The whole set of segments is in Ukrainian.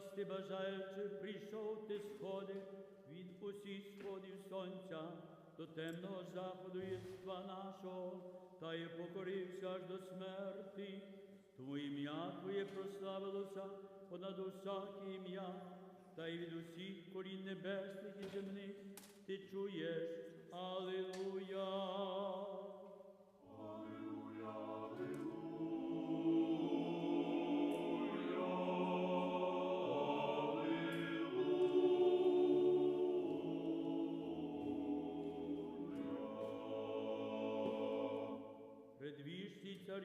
спасти бажаючих, прийшов ти сходи від усіх сходів сонця до темного заходу єства нашого, та й покорився аж до смерти. Твоє ім'я Твоє прославилося понад усяке ім'я, та й від усіх корінь небесних і земних ти чуєш. Алілуя! Предвічний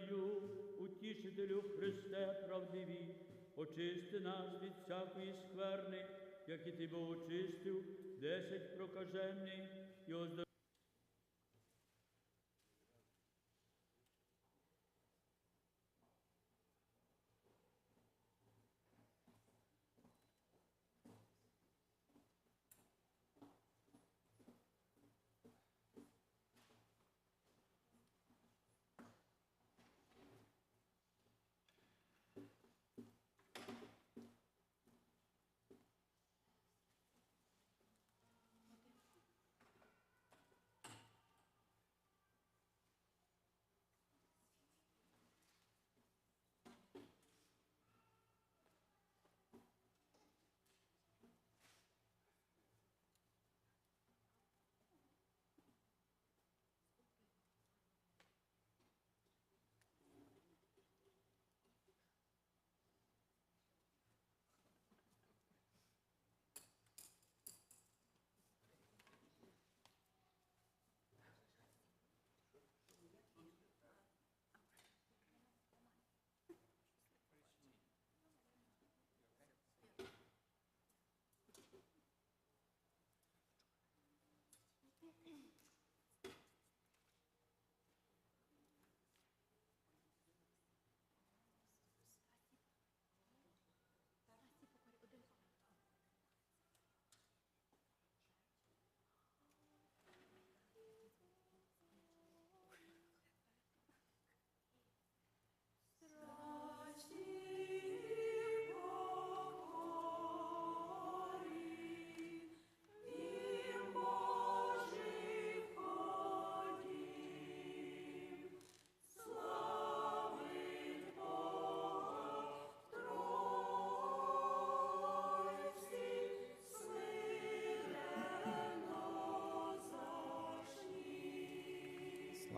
царю, утішителю Христе правдиві, очисти нас від всякої скверни, як і ти був очистив десять прокажених і оздоровив.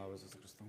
Слава Ісусу Христу!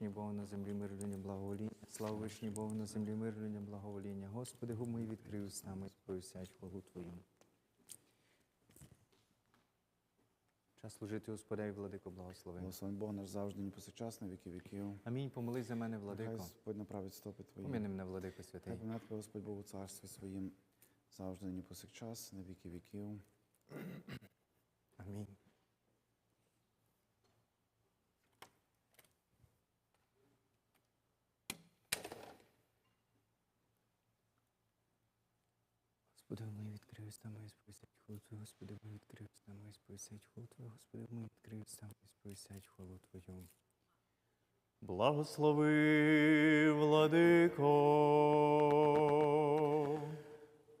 Вишні Богу на землі мир людям благовоління. Слава вишні Богу на землі мир людям благовоління. Господи, мої відкрив устами, сповісять хвалу Твою. Час служити Господеві, владико, благослови. Благословен Бог наш завжди, ні повсякчас, на віки віків. Амінь. Помолись за мене, Хай владико. Господь направить стопи твої. Поміни мене, владико святий. поминати тебе, Господь Бог у царстві своїм, завжди, ні повсякчас, на віки віків. Амінь. Господи, мої відкрив мої сповісять хвалу Твою, Господи, мої відкрив уста мої сповісять хвалу Твою, Господи, мої відкрив уста мої сповісять хвалу Твою. Благослови, владико.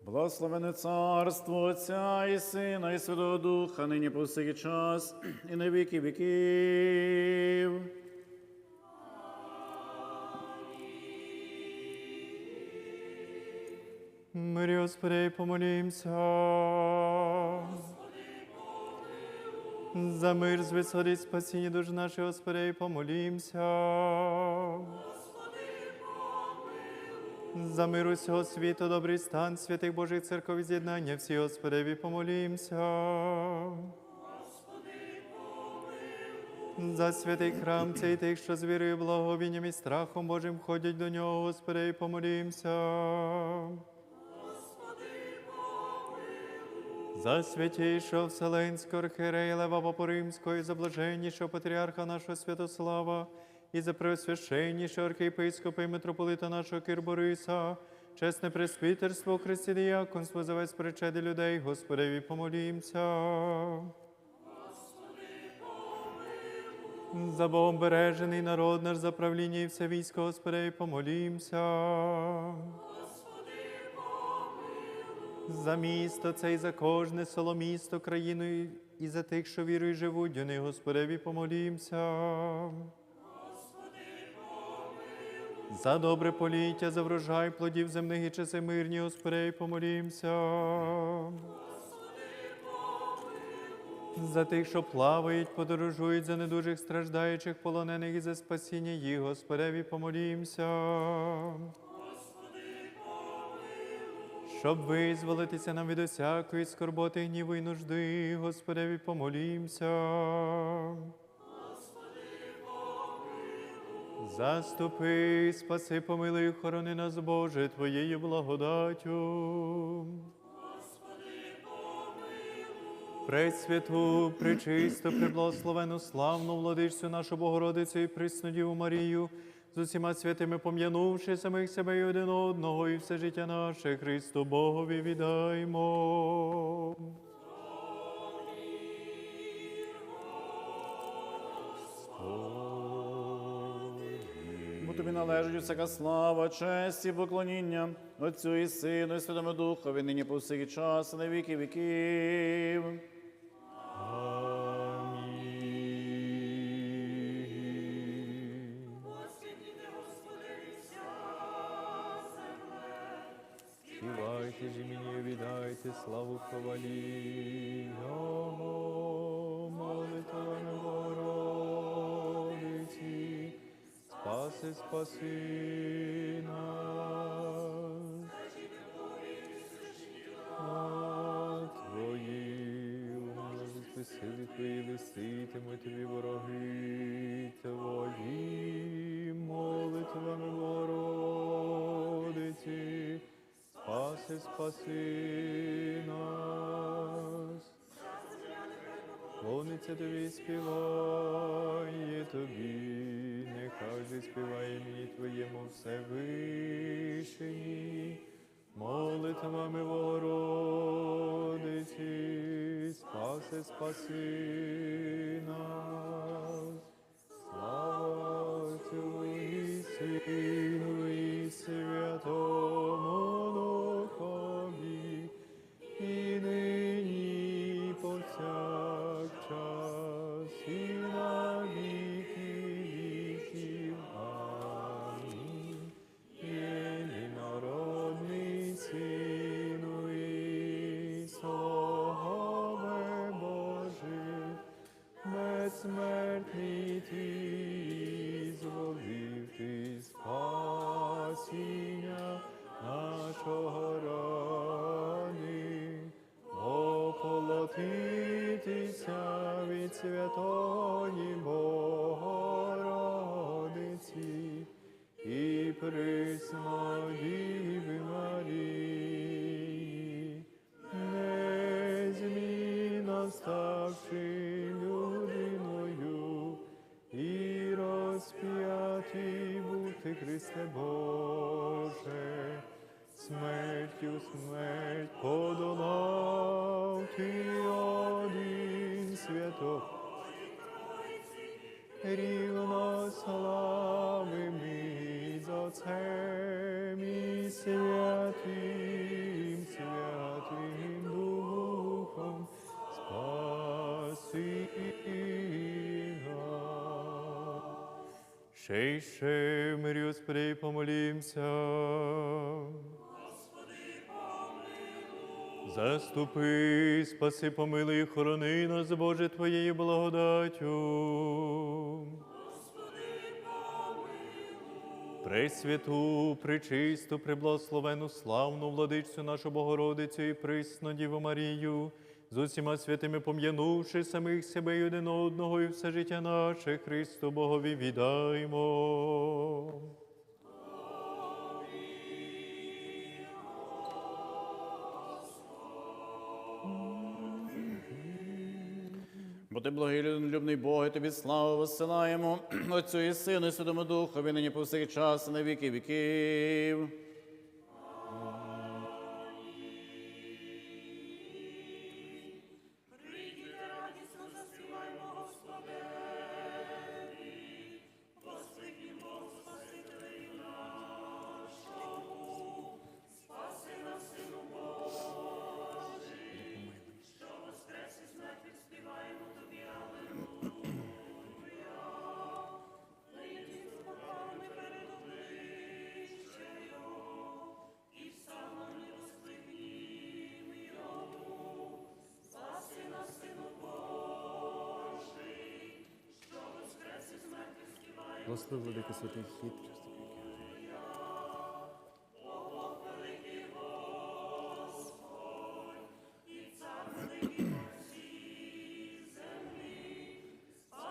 Благословене царство Отця і Сина, і Святого Духа, нині повсякчас, і на віки віків. Мирі, Господи, помолімся. За мир з спасіння душ наших, Господи, помолімся. За мир усього світу, добрий стан святих Божих церков і з'єднання всі, Господеві, помолімся. За святий храм цей тих, що з вірою, благовінням і страхом Божим ходять до нього, Господи, помолімся. За святійшого Вселенського архієрея Лева Попоримського і за блаженнішого патріарха нашого Святослава, і за преосвященнішого архієпископа і митрополита нашого Кирбориса, чесне пресвітерство, Христі діяконство, за весь причеди людей, Господеві помолімся. За Богом бережений народ наш, за правління і все військо, Господеві помолімся. За місто це і за кожне село, місто, країну і- за тих, що вірою живуть, у Господеві помолімся. За добре поліття, за врожай плодів земних і часи мирні, Господеві помолімся. За тих, що плавають, подорожують, за недужих страждаючих, полонених і за спасіння їх, Господеві помолімся. Щоб визволитися нам від усякої скорботи, гніву і нужди, Господеві помолімся. Заступи, спаси, помилуй, охорони нас, Боже, Твоєю благодаттю. Пресвяту, пречисту, преблагословену, славну владичцю нашу Богородицю і Приснодіву Марію, з усіма святими пом'янувши самих себе і один одного, і все життя наше Христу Богові віддаймо. Бо тобі належить усяка слава, честь і поклоніння Отцю і Сину, і Святому Духові, нині повсякчас, і на віки віків. Хвалі Його, молитвами Богородиці, спаси, спаси нас. А Твої, сили Твої лиситимуть тобі вороги спаси, спаси нас. Клониться тобі, співає тобі, нехай же співає мені Твоєму Всевишній, молитвами Богородиці, спаси, спаси нас. Боже, смертю смерть подолав ти один святок. Рівно славим Й ще мирі, Господи, помолімся. Заступи, спаси, помилуй, хорони нас, Боже, Твоєю благодаттю. Пресвяту, пречисту, преблагословену, славну владичцю нашу Богородицю і присну Діву Марію, з усіма святими пом'янувши самих себе і один одного, і все життя наше Христу Богові віддаймо. Бо ти благий любний Бог, і тобі славу висилаємо, Отцю і Сину, і Святому Духові, нині повсякчас, і на віки віків. Благослови, владико святий хід.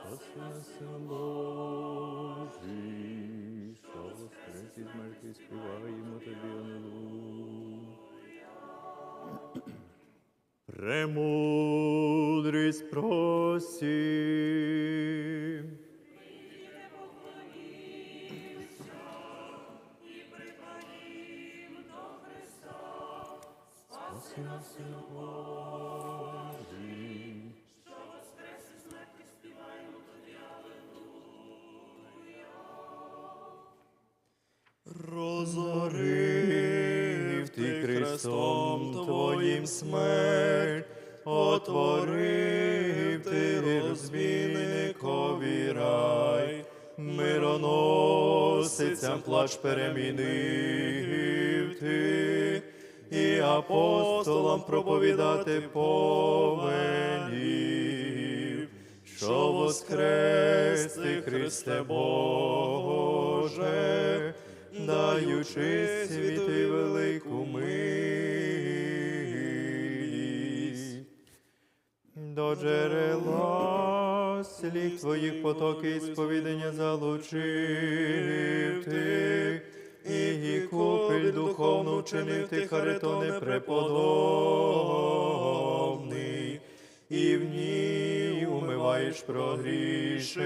Спаси нас, Божий, що воскрес із мертвих, співаємо тобі, Алілуя. Премудрість просим. Христом Твоїм смерть, отворив ти розбійникові рай, мироносицям плач перемінив ти, і апостолам проповідати повелів, що воскрес ти, Христе Боже, даючи світи велику милість. До джерела слів твоїх потоки і сповідання залучив ти, і купель духовну вчинив ти Харитоне преподобний, і в ній умиваєш прогрішення,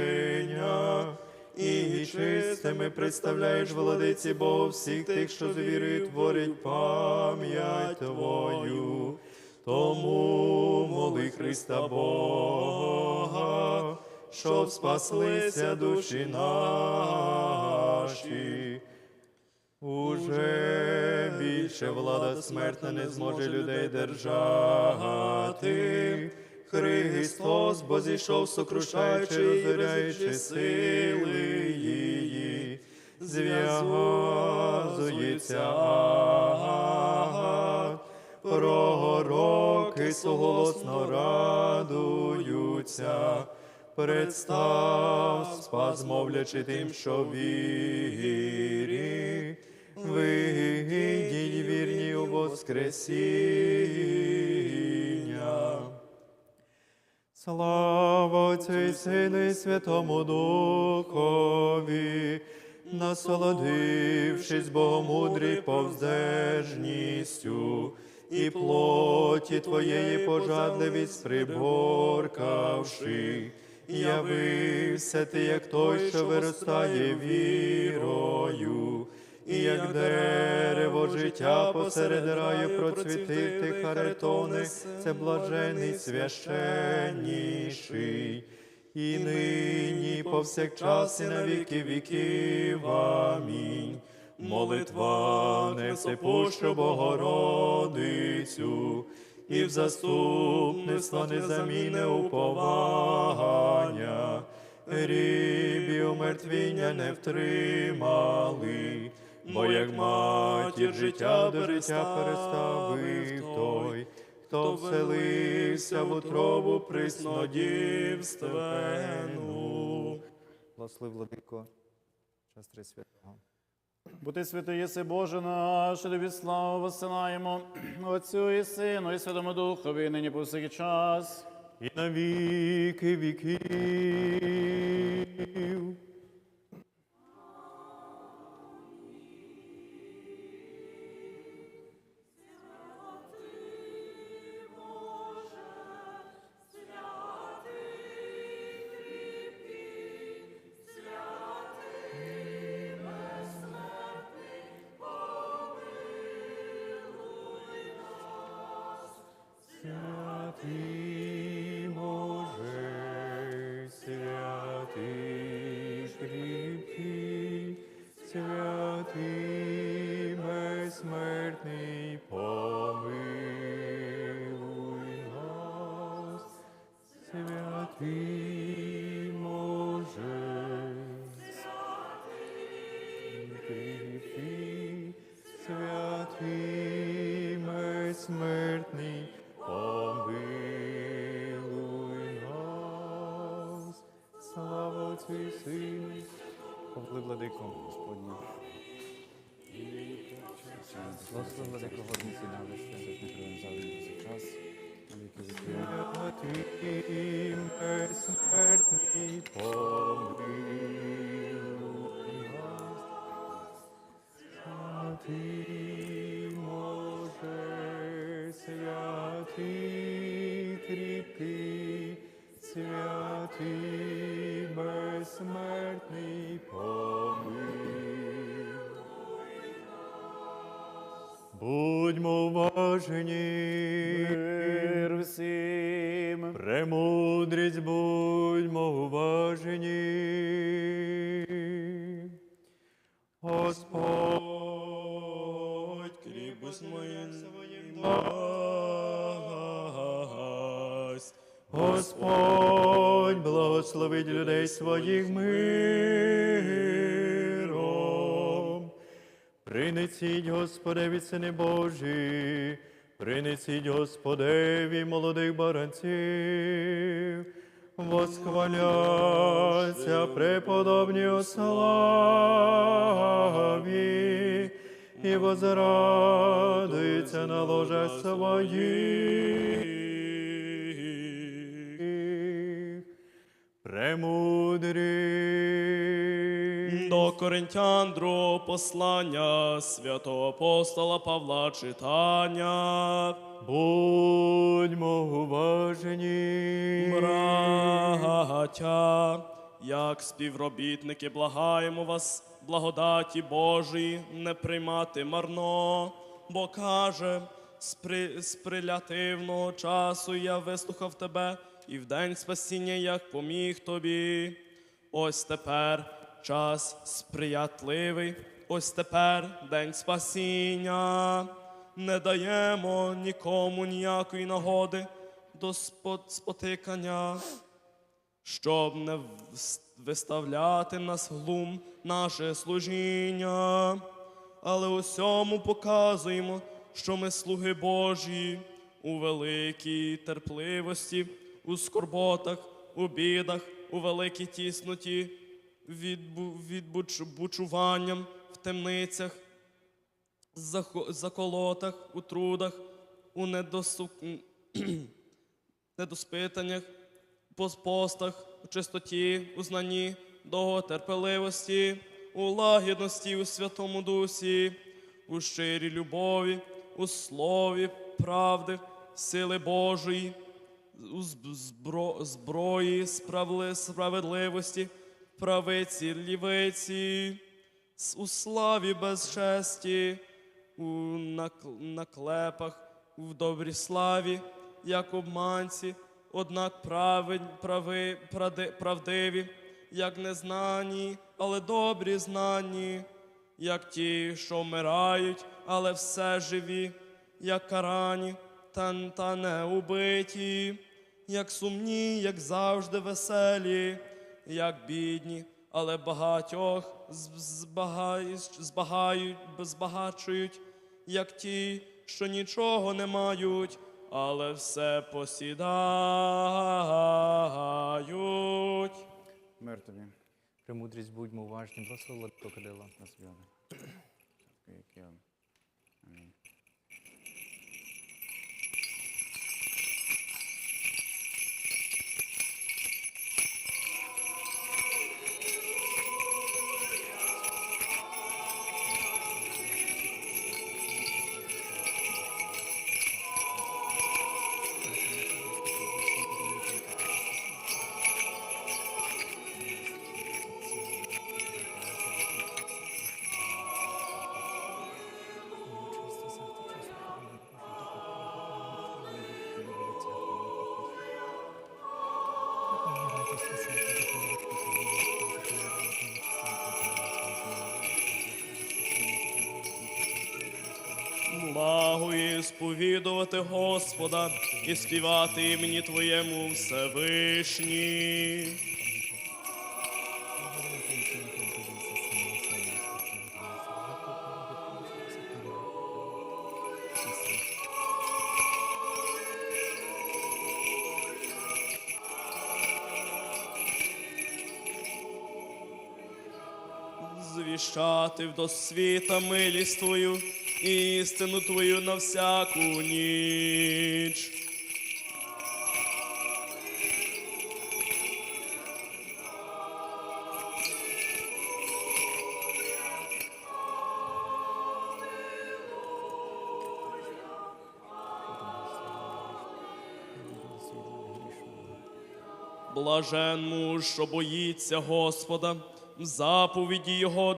і чистими представляєш владиці Богу всіх тих, що з вірою творять пам'ять Твою. Тому моли Христа Бога, щоб спаслися душі наші. Уже більше влада смертна не зможе людей держати. Христос, бо зійшов, сокрушаючи, розоряючи сили її, зв'язується ад, пророки соголосно радуються, представ, спас, мовлячи тим, що вірі, вигідіть вірні у Воскресіння. Слава Отцю і Сину і Святому Духові, насолодившись Богомудрій повздержністю, і плоті Твоєї пожадливість приборкавши, явився ти, як той, що виростає вірою, і як дерево життя посеред раю процвітив ти Харитоне, це блажений священніший, і нині повсякчас і на віки віків. Амінь. Молитва не всепущу Богородицю, і в заступництво незамінне уповання, рібі умертвіння не втримали, бо як матір життя до життя переставив той, хто вселився в утробу приснодівственну. Благослови, владико, час три святого. Бо ти святий єси Боже наш, тобі славу посилаємо, Отцю і Сину, і Святому Духові, нині по всякий час. і на віки віків. Безсмертний, помилуй нас, святий Святий безсмертний, помилуй. Будьмо уважені. Благословить людей своїх миром. Принесіть Господеві сини Божі, принесіть Господеві молодих баранців, восхваляться преподобні у славі, і возрадуються на ложах своїх. Премудрі. До Коринтян другого послання святого апостола Павла читання. Будьмо уважені. Браття, як співробітники, благаємо вас, благодаті Божої, не приймати марно, бо каже, з прилятивного часу я вислухав тебе, і в день спасіння як поміг тобі. Ось тепер час сприятливий, ось тепер день спасіння. Не даємо нікому ніякої нагоди до спо- спотикання, щоб не виставляти нас глум наше служіння, але усьому показуємо, що ми слуги Божі у великій терпливості, у скорботах, у бідах, у великій тісноті, відбу, відбучуванням в темницях, заколотах, у трудах, у недосу... недоспитаннях, по постах, у чистоті, у знанні, довготерпеливості, у лагідності, у Святому Дусі, у щирій любові, у слові правди, сили Божої, збро- зброї справли- справедливості, правиці, лівиці, у славі без честі, у нак- наклепах, в добрій славі, як обманці, однак праведь, прави, пради- правдиві, як незнані, але добрі знані, як ті, що вмирають, але все живі, як карані, та, та не убиті, як сумні, як завжди веселі, як бідні, але багатьох збагають, збагачують, як ті, що нічого не мають, але все посідають. Мир тобі. Премудрість будьмо уважні, благослови покадила. На собі. Сповідувати Господа і співати імені Твоєму Всевишній. Звіщати в досвіта милість Твою істину Твою на всяку ніч. Блажен муж, що боїться Господа, в заповіді Його